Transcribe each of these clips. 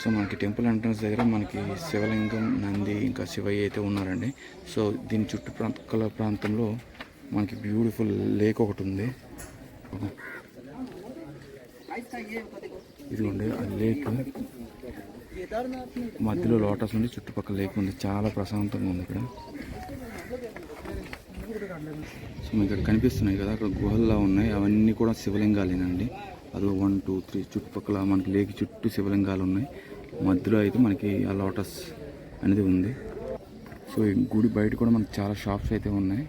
So మనకి temple entrance దగ్గర మనకి శివలింగం నంది ఇంకా శివయ్య అయితే ఉన్నారండి. సో దీని చుట్టుప్రక్కల ప్రాంతంలో మనకి బ్యూటిఫుల్ లేక్ ఒకటి ఉంది. ఇదిగోండి ఆ లేక్. మధ్యలో లోటస్ ఉంది చుట్టుపక్కల లేక్ ఉంది. చాలా ప్రశాంతంగా ఉంది ఇక్కడ. సో మీకు ఇక్కడ కనిపిస్తున్నాయి కదా అక్కడ గుహల్లా ఉన్నాయి. అవన్నీ కూడా శివలింగాలేనండి. అది వన్ టూ త్రీ చుట్టుపక్కల మనకి లేక్ చుట్టూ శివలింగాలు ఉన్నాయి. మధ్యలో అయితే మనకి ఆ లోటస్ అనేది ఉంది. సో ఈ గుడి బయట కూడా మనకి చాలా షాప్స్ అయితే ఉన్నాయి.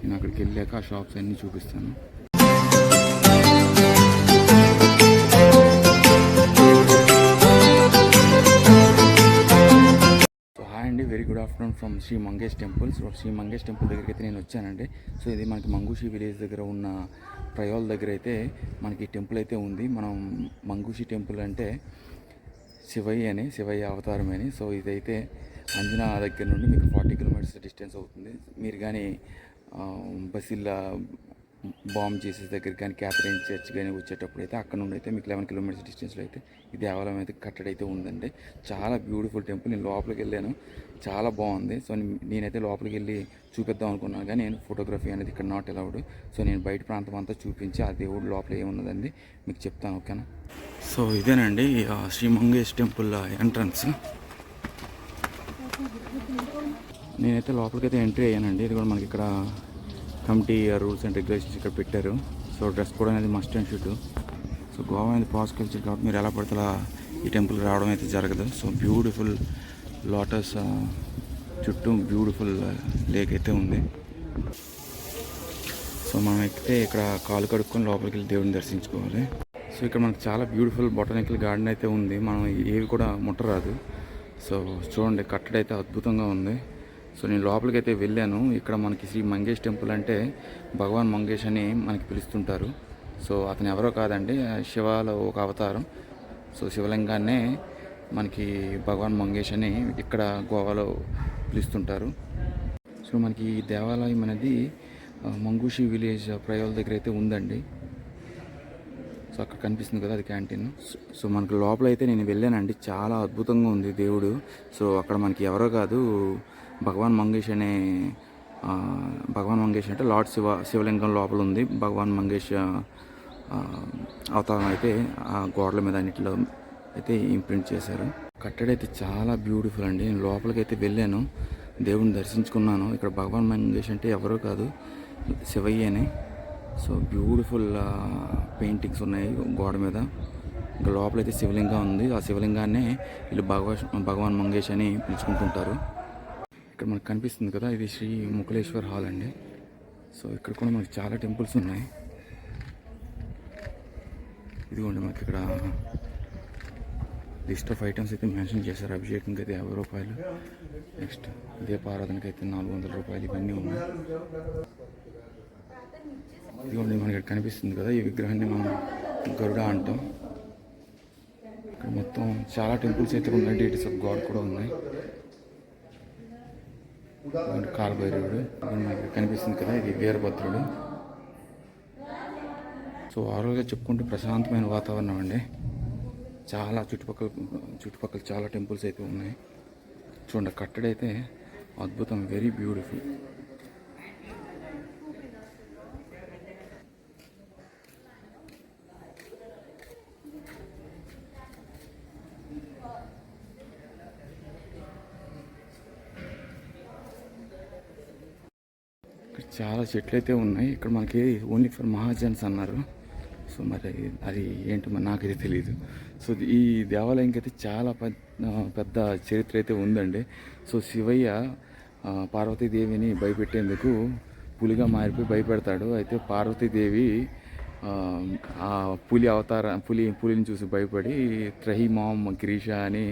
నేను అక్కడికి వెళ్ళాక ఆ షాప్స్ అన్నీ చూపిస్తాను. సో హాయ్ అండి very good afternoon from Shri Mangesh temple so Shri Mangesh temple దగ్గరికి అయితే నేను వచ్చానండి. సో ఇది మనకి మంగూషి విలేజ్ దగ్గర ఉన్న ప్రయోల్ దగ్గర అయితే మనకి టెంపుల్ అయితే ఉంది. మనం మంగూషి టెంపుల్ అంటే శివయ్య అని శివయ్య అవతారం అని. సో ఇదైతే అంజనా దగ్గర నుండి మీకు ఫార్టీ కిలోమీటర్స్ డిస్టెన్స్ అవుతుంది. మీరు కానీ బసిల్లా బాంబ్ చేసే దగ్గర కానీ క్యాథరిన్ చర్చ్ కానీ వచ్చేటప్పుడు అయితే అక్కడ నుండి అయితే మీకు లెవెన్ కిలోమీటర్స్ డిస్టెన్స్లో అయితే ఈ దేవాలయం అయితే కట్టడైతే ఉందండి. చాలా బ్యూటిఫుల్ టెంపుల్ నేను లోపలికి వెళ్ళాను. చాలా బాగుంది. సో నేనైతే లోపలికి వెళ్ళి చూపిద్దాం అనుకున్నాను కానీ నేను ఫోటోగ్రఫీ అనేది ఇక్కడ నాట్ అలౌడ్ సో నేను బయట ప్రాంతం అంతా చూపించి ఆ దేవుడు లోపల ఏమున్నదండి మీకు చెప్తాను ఓకేనా? సో ఇదేనండి శ్రీ మంగేష్ టెంపుల్ ఎంట్రన్స్ నేనైతే లోపలికి అయితే ఎంట్రీ అయ్యానండి. ఇది కూడా మనకి ఇక్కడ కమిటీ రూల్స్ అండ్ రెగ్యులేషన్స్ ఇక్కడ పెట్టారు. సో డ్రెస్ కోడ్ అనేది must and should so Goa అనేది పాస్ కల్చర్ కాబట్టి మీరు ఎలా పడితే ఈ టెంపుల్ రావడం అయితే జరగదు. సో బ్యూటిఫుల్ లోటస్ చుట్టూ బ్యూటిఫుల్ లేక్ అయితే ఉంది. సో మనం ఎక్కితే ఇక్కడ కాలు కడుక్కొని లోపలికి వెళ్ళి దేవుడిని దర్శించుకోవాలి. సో ఇక్కడ మనకు చాలా బ్యూటిఫుల్ బొటానికల్ గార్డెన్ అయితే ఉంది. మనం ఏవి కూడా ముట్టరాదు. సో చూడండి కట్టడైతే అద్భుతంగా ఉంది. సో నేను లోపలికి అయితే వెళ్ళాను. ఇక్కడ మనకి శ్రీ మంగేష్ టెంపుల్ అంటే భగవాన్ మంగేష్ అని మనకి పిలుస్తుంటారు. సో అతను ఎవరో కాదండి శివాలో ఒక అవతారం. సో శివలింగాన్నే మనకి భగవాన్ మంగేష్ అని ఇక్కడ గోవాలో పిలుస్తుంటారు. సో మనకి ఈ దేవాలయం అనేది మంగూషి విలేజ్ ప్రయోల దగ్గర అయితే ఉందండి. సో అక్కడ కనిపిస్తుంది కదా అది క్యాంటీన్ సో- మనకు లోపల అయితే నేను వెళ్ళానండి. చాలా అద్భుతంగా ఉంది దేవుడు. సో అక్కడ మనకి ఎవరో కాదు భగవాన్ మంగేష్ అనే భగవాన్ మంగేష్ అంటే లార్డ్ శివ శివలింగం లోపల ఉంది. భగవాన్ మంగేష్ అవతారం అయితే ఆ గోడల మీద అన్నిటిలో అయితే ఇంప్రింట్ చేశారు. కట్టడి అయితే చాలా బ్యూటిఫుల్ అండి. నేను లోపలికి అయితే వెళ్ళాను. దేవుడిని దర్శించుకున్నాను. ఇక్కడ భగవాన్ మంగేష్ అంటే ఎవరో కాదు శివయ్యనే. సో బ్యూటిఫుల్ పెయింటింగ్స్ ఉన్నాయి గోడ మీద. ఇంకా లోపలైతే శివలింగం ఉంది. ఆ శివలింగాన్నే వీళ్ళు భగవా భగవాన్ మంగేష్ అని పిలుచుకుంటుంటారు. ఇక్కడ మనకు కనిపిస్తుంది కదా ఇది శ్రీ ముకులేశ్వర్ హాల్ అండి. సో ఇక్కడ కూడా మనకి చాలా టెంపుల్స్ ఉన్నాయి. ఇదిగోండి మనకి ఇక్కడ లిస్ట్ ఆఫ్ ఐటమ్స్ అయితే మెన్షన్ చేశారు. అభిషేకంకి అయితే యాభై రూపాయలు. నెక్స్ట్ దీపారాధనకి అయితే నాలుగు వందల రూపాయలు. ఇవన్నీ ఉన్నాయి. ఇక్కడ కనిపిస్తుంది కదా ఈ విగ్రహాన్ని మనం గరుడ అంటాం. ఇక్కడ మొత్తం చాలా టెంపుల్స్ అయితే ఉన్నాయి. డీటెయిల్స్ ఆఫ్ గాడ్ కూడా ఉన్నాయి. కాలభైరవుడు. మనకి కనిపిస్తుంది కదా ఇది వీరభద్రుడు. సో ఓవరాల్గా చెప్పుకుంటే ప్రశాంతమైన వాతావరణం అండి. చాలా చుట్టుపక్కల చుట్టుపక్కల చాలా టెంపుల్స్ అయితే ఉన్నాయి. చూడండి కట్టడైతే అద్భుతం. వెరీ బ్యూటిఫుల్ ఇక్కడ చాలా చెట్లు అయితే ఉన్నాయి. ఇక్కడ మనకి ఓన్లీ ఫర్ మహాజన్స్ అన్నారు. సో మరి అది ఏంటి మరి నాకైతే తెలియదు సో ఈ దేవాలయంకి అయితే చాలా పెద్ద పెద్ద చరిత్ర అయితే ఉందండి. సో శివయ్య పార్వతీదేవిని భయపెట్టేందుకు పులిగా మారిపోయి భయపెడతాడు. అయితే పార్వతీదేవి ఆ, ఆ పులి అవతార పులి పులిని చూసి భయపడి త్రహి మామ్ గిరీష అని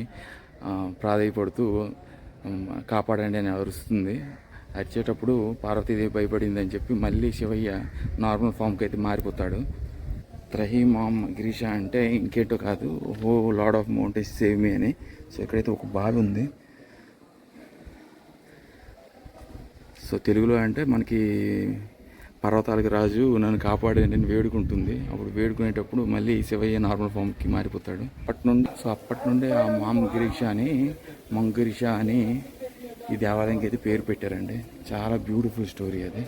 ప్రాధాయపడుతూ కాపాడండి అని అరుస్తుంది. అరిచేటప్పుడు పార్వతీదేవి భయపడిందని చెప్పి మళ్ళీ శివయ్య నార్మల్ ఫామ్కి అయితే మారిపోతాడు. త్రహీ మామ్ గిరీష అంటే ఇంకేటో కాదు O lord of mountains save me అని. సో ఇక్కడైతే ఒక బావి ఉంది. సో తెలుగులో అంటే మనకి పర్వతాలకు రాజు నన్ను కాపాడండి నేను వేడుకుంటుంది. అప్పుడు వేడుకునేటప్పుడు మళ్ళీ శివయ్య నార్మల్ ఫామ్కి మారిపోతాడు. అప్పటి నుండి సో అప్పటి నుండి ఆ మామ్ గిరీష అని మంగిరీష అని ఈ దేవాలయంకి అయితే పేరు పెట్టారండి. చాలా బ్యూటిఫుల్ స్టోరీ అది.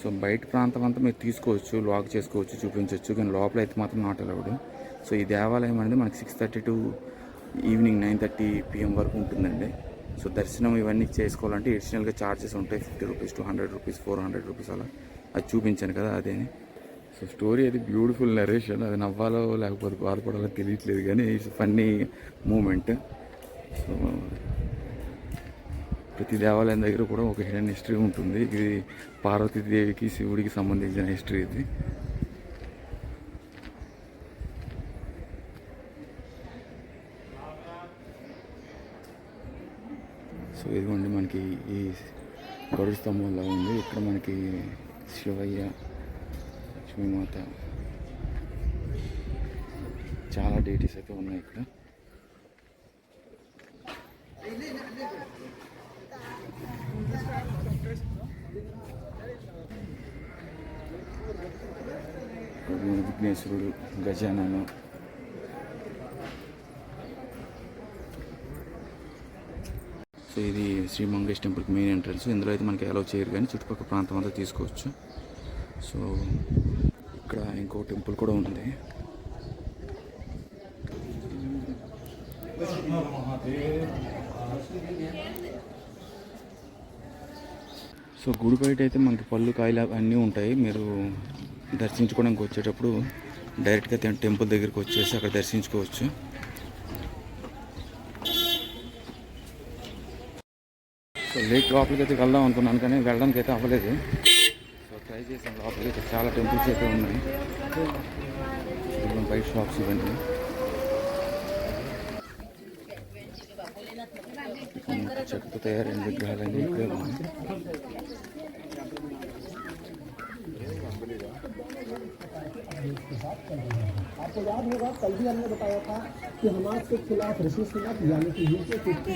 సో బయట ప్రాంతం అంతా మీరు తీసుకోవచ్చు లాక్ చేసుకోవచ్చు చూపించవచ్చు కానీ లోపల అయితే మాత్రం నాట్ అలౌడ్ సో ఈ దేవాలయం అనేది మనకి six thirty to evening nine thirty PM వరకు ఉంటుందండి. సో దర్శనం ఇవన్నీ చేసుకోవాలంటే ఎడిషనల్గా ఛార్జెస్ ఉంటాయి fifty rupees two hundred rupees four hundred rupees అలా. అది చూపించాను కదా అదే సో స్టోరీ అది బ్యూటిఫుల్ నరేషన్ అది నవ్వాలో లేకపోతే బాధపడాలో తెలియట్లేదు కానీ ఇట్స్ ఫన్నీ మూమెంట్ సో ప్రతి దేవాలయం దగ్గర కూడా ఒక హిడెన్ హిస్టరీ ఉంటుంది. ఇది పార్వతీదేవికి శివుడికి సంబంధించిన హిస్టరీ ఇది. సో ఇదిగోండి మనకి ఈ గరుడు స్తంభంలో ఉంది. ఇక్కడ మనకి శివయ్య లక్ష్మీమాత. చాలా డేటీస్ అయితే ఉన్నాయి ఇక్కడ. విఘ్నేశ్వరుడు గజానను. సో ఇది శ్రీ మంగేష్ టెంపుల్కి మెయిన్ ఎంట్రన్స్ ఇందులో అయితే మనకి అలౌ చేయరు కానీ చుట్టుపక్కల ప్రాంతం అంతా తీసుకోవచ్చు. సో ఇక్కడ ఇంకో టెంపుల్ కూడా ఉంది. సో గుడి బయట అయితే మనకి పళ్ళు కాయలు అన్నీ ఉంటాయి. మీరు దర్శించుకోవడానికి వచ్చేటప్పుడు డైరెక్ట్గా టెంపుల్ దగ్గరికి వచ్చేసి అక్కడ దర్శించుకోవచ్చు. సో లేక్ లోపలికి అయితే వెళ్దాం అనుకున్నాను కానీ వెళ్ళడానికి అయితే అవ్వలేదు. ట్రై చేసాం లోపలికి అయితే చాలా టెంపుల్స్ అయితే ఉన్నాయి. బైక్ బయట షాప్స్ ఇవన్నీ. ఇంకా తయారైన విగ్రహాలన్నీ ఇక్కడే ఉన్నాయి. आपको याद होगा कल भी हमने बताया था कि हमारे के खिलाफ ऋषि सुनक यानी कि यूके फिफ्टी